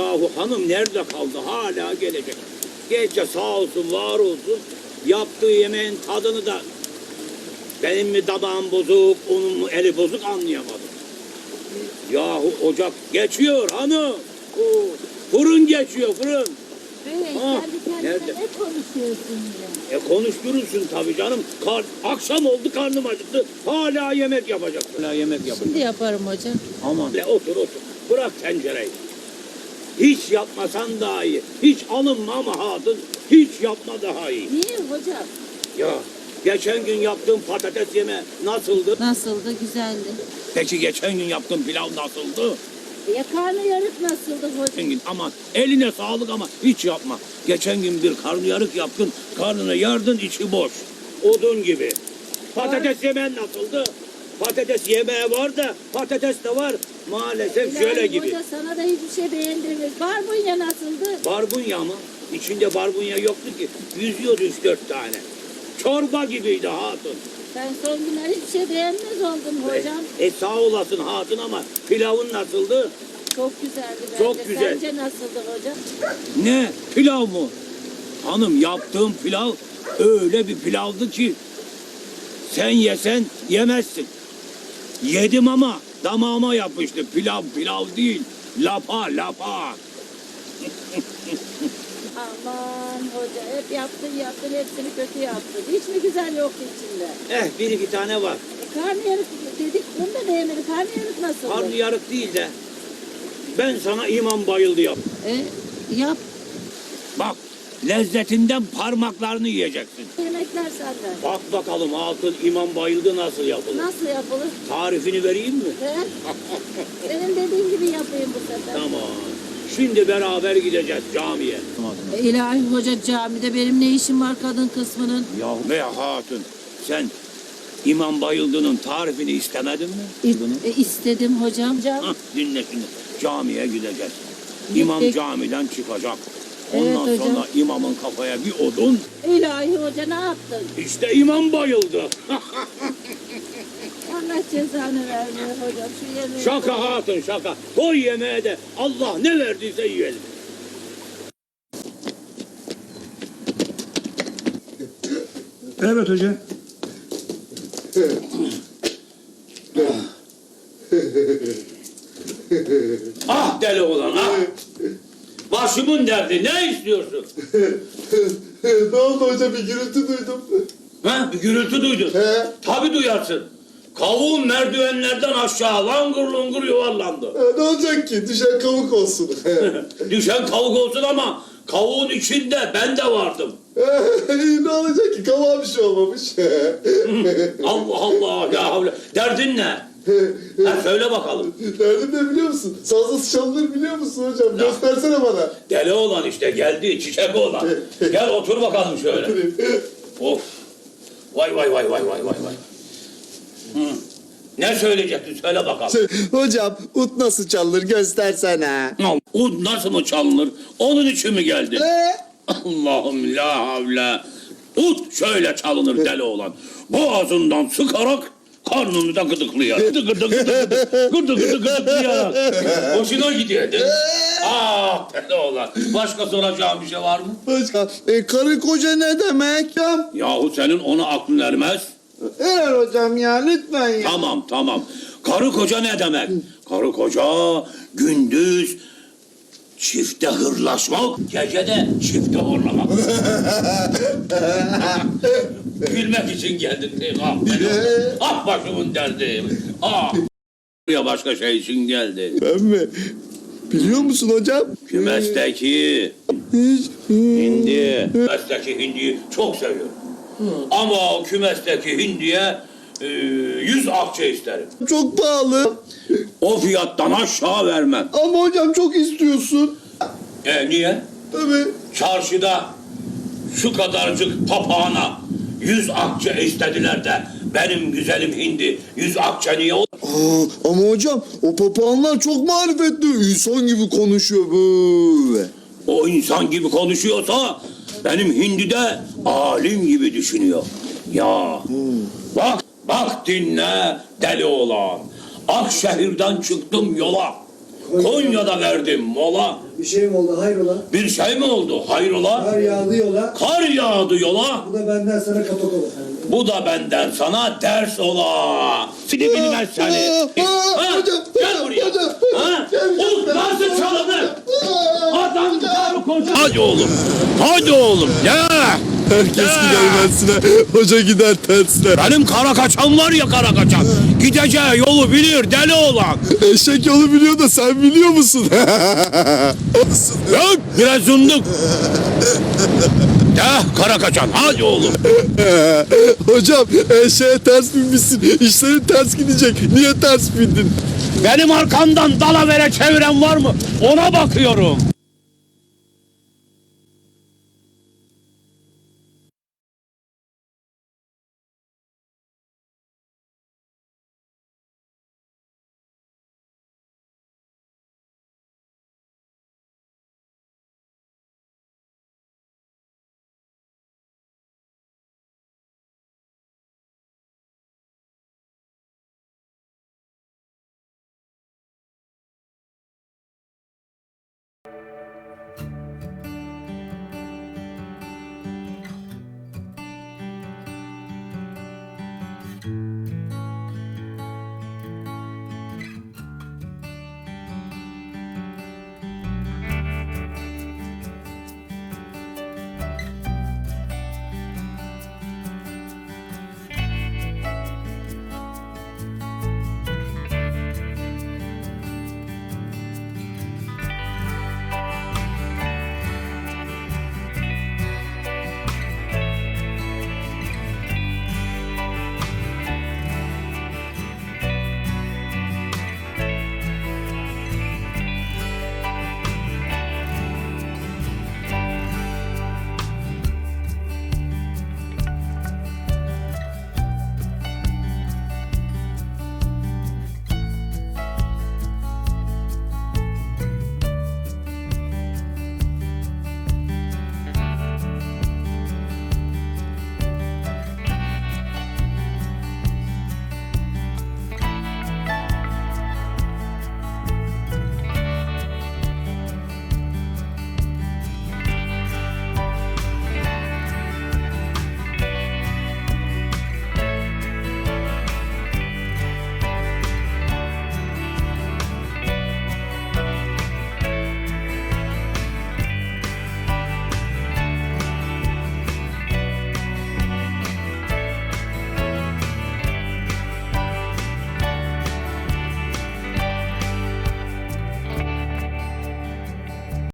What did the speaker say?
Yahu hanım nerede kaldı? Hala gelecek. Gece sağ olsun, var olsun. Yaptığı yemeğin tadını da benim mi dadağım bozuk, onun mu eli bozuk anlayamadım. Yahu ocak geçiyor hanım. Oo, fırın geçiyor fırın. Bey Ah, kendi kendine nerede? ne konuşuyorsun ya? E konuşturursun tabii canım. Kar, akşam oldu karnım acıktı. Hala yemek yapacak. Hala yemek yapacak. Şimdi yaparım hocam. Aman le otur otur. Bırak tencereyi. Hiç yapmasan daha iyi. Hiç alınma ama hatun. Hiç yapma daha iyi. Niye hocam? Ya geçen gün yaptığım patates yeme nasıldı? Nasıldı? Güzeldi. Peki geçen gün yaptığım pilav nasıldı? Ya karnıyarık nasıldı hocam? Geçen gün ama eline sağlık ama hiç yapma. Geçen gün bir karnıyarık yaptın. Karnını yardın içi boş. Odun gibi. Patates yemen nasıldı? Patates yemeği var da patates de var. Maalesef şöyle İlahi gibi. Hoca sana da hiçbir şey beğendirmez. Barbunya nasıldı? Barbunya mı? İçinde barbunya yoktu ki. Yüzüyordu üç dört tane. Çorba gibiydi hatun. Sen son günler hiçbir şey beğenmez oldun hocam. E sağ olasın hatun ama pilavın nasıldı? Çok güzeldi bence. Çok güzel. Sence nasıldı hocam? Ne? Pilav mı? Hanım yaptığım pilav öyle bir pilavdı ki sen yesen yemezsin. Yedim ama damağıma yapıştı. Pilav pilav değil. Lapa lapa. Aman hoca hep yaptın yaptın hepsini kötü yaptın. Hiç mi güzel yoktu içinde? Eh bir iki tane var. E, karnıyarık dedik bunu da beğenmedik. Karnıyarık nasıldı? Karnı yarık değil de ben sana imam bayıldı yap. E, yap Bak lezzetinden parmaklarını yiyeceksin. yemekler senden. Bak bakalım altın imam bayıldı nasıl yapılır. Nasıl yapılır? Tarifini vereyim mi? He? Senin dediğin gibi yapayım bu sefer. Tamam. Şimdi beraber gideceğiz camiye. E, İlahi Hoca camide benim ne işim var kadın kısmının? Ya be hatun sen İmam Bayıldı'nın tarifini istemedin mi? İ- e, istedim hocam. Cam. Hah, dinle şimdi. Camiye gideceğiz. Gittik. İmam camiden çıkacak. Ondan Evet hocam. sonra imamın kafaya bir odun. İlahi Hoca ne yaptın? İşte imam bayıldı. Allah cezanı vermiyor hocam. Şu yemeği. şaka hatun şaka. Koy yemeğe de Allah ne verdiyse yiyelim. Evet hoca. Ah deli olan ah. Başımın derdi ne istiyorsun? ne oldu hocam bir gürültü duydum. Ha? Bir gürültü duydun. He. Tabii duyarsın. Kavuğum merdivenlerden aşağı langır lungur yuvarlandı. E, ne olacak ki düşen kavuk olsun. Düşen kavuk olsun ama kavuğun içinde ben de vardım. ne olacak ki kavuğa bir şey olmamış. Allah Allah ya havle. Derdin ne? Ha, söyle bakalım. Derdim ne biliyor musun? Sazlı çalınır biliyor musun hocam? Göstersene bana. Deli olan işte geldi çiçek olan. Gel otur bakalım şöyle. Of. Vay vay vay vay vay vay vay. Ne söyleyecektin söyle bakalım. Şey, hocam ut nasıl çalınır göstersene. O nasıl mı çalınır? Onun için mi geldi? Ee? Allah'ım la havle. Ut şöyle çalınır deli olan. Boğazından sıkarak karnını da gıdıklayarak. Gıdı gıdı gıdı gıdı gıdı gıdı gıdıklayarak. Hoşuna gidiyordu. Ah deli olan. Başka soracağım bir şey var mı? Başka. E, karı koca ne demek ya? Yahu senin ona aklın ermez. Helal hocam ya lütfen ya. Tamam tamam. Karı koca ne demek? Karı koca gündüz çifte hırlaşmak, gece de çifte horlamak. Gülmek için geldin değil mi? Ah, benim- ah başımın derdi. Ah. Ya başka şey için geldi. Ben mi? Biliyor musun hocam? Kümesteki hindi. Kümesteki hindiyi çok seviyorum. Ama o kümesteki hindiye e, yüz akçe isterim. Çok pahalı. O fiyattan aşağı vermem. Ama hocam çok istiyorsun. E niye? Tabii. Çarşıda şu kadarcık papağana yüz akçe istediler de benim güzelim hindi yüz akçe niye o? Aa, ama hocam o papağanlar çok marifetli. İnsan gibi konuşuyor böyle. O insan gibi konuşuyorsa benim hindi de alim gibi düşünüyor. Ya bak bak dinle deli oğlan. Akşehir'den çıktım yola. Konya'da verdim mola. Bir şey mi oldu hayrola? Bir şey mi oldu? Hayrola? Kar yağdı yola. Kar yağdı yola. Bu da benden sana kapak olur. Bu da benden sana ders ola. Seni bilmez seni. Ha? hocam, Gel buraya. Ha? Oğlum nasıl çalınır? Adam gitarı koysun. Hadi oğlum. Hadi oğlum. Ya. Herkes gider tersine. Hoca gider tersine. Benim kara kaçan var ya kara kaçan. Gideceği yolu bilir deli olan. Eşek yolu biliyor da sen biliyor musun? Yok biraz zunduk. Ya kara kaçan hadi oğlum. Hocam eşeğe ters binmişsin. İşlerin ters gidecek. Niye ters bindin? Benim arkamdan dalavere çeviren var mı? Ona bakıyorum.